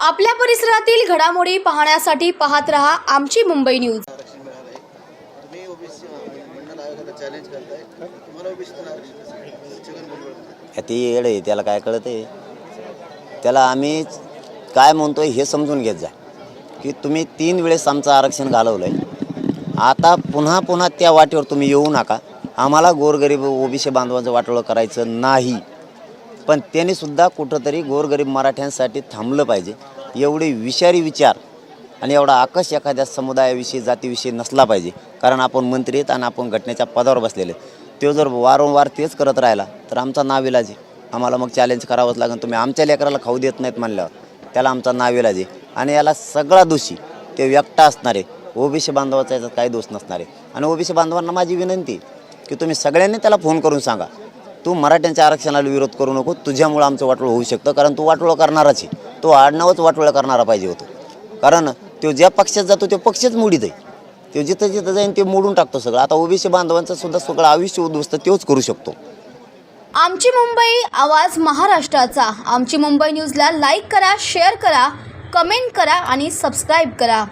आपल्या परिसरातील घडामोडी पाहण्यासाठी पाहत रहा आमची मुंबई न्यूज. ती येड आहे त्याला काय कळत आहे? त्याला आम्ही काय म्हणतोय हे समजून घेत जा. की तुम्ही तीन वेळेस आमचं आरक्षण घालवलं आहे आता पुन्हा पुन्हा त्या वाटेवर तुम्ही येऊ नका. आम्हाला गोरगरीब ओबीसी बांधवांचं वाटोळं करायचं नाही. पण त्यांनी सुद्धा कुठंतरी गोरगरीब मराठ्यांसाठी थांबलं पाहिजे. एवढे विषारी विचार आणि एवढा आकश एखाद्या समुदायाविषयी जातीविषयी नसला पाहिजे. कारण आपण मंत्री आहेत आणि आपण घटनेच्या पदावर बसलेले तो जर वारंवार तेच करत राहिला तर आमचा नाविलाज आहे. आम्हाला मग चॅलेंज करावंच लागेल. तुम्ही आमच्या लेकराला खाऊ देत नाहीत म्हणल्यावर त्याला आमचा नाविलाज आहे. आणि याला सगळा दोषी ते व्यक्त असणारे ओबीसी बांधवाचा याचा काही दोष नसणारे. आणि ओबीसी बांधवांना माझी विनंती की तुम्ही सगळ्यांनी त्याला फोन करून सांगा. तू मराठ्यांच्या आरक्षणाला विरोध करू नको तुझ्यामुळं आमचं वाटोळं होऊ शकतं कारण तू वाटोळं करणाराच आहे. तो आडनावच वाटोळं करणारा पाहिजे होतो. कारण तो ज्या पक्षात जातो तो पक्षच मोडीत आहे. तो जिथं जिथं जाईन ते मोडून टाकतो सगळं. आता ओबीसी बांधवांचं सुद्धा सगळं आयुष्य उद्ध्वस्त तोच करू शकतो. आमची मुंबई आवाज महाराष्ट्राचा. आमची मुंबई न्यूजला लाईक करा शेअर करा कमेंट करा आणि सबस्क्राईब करा.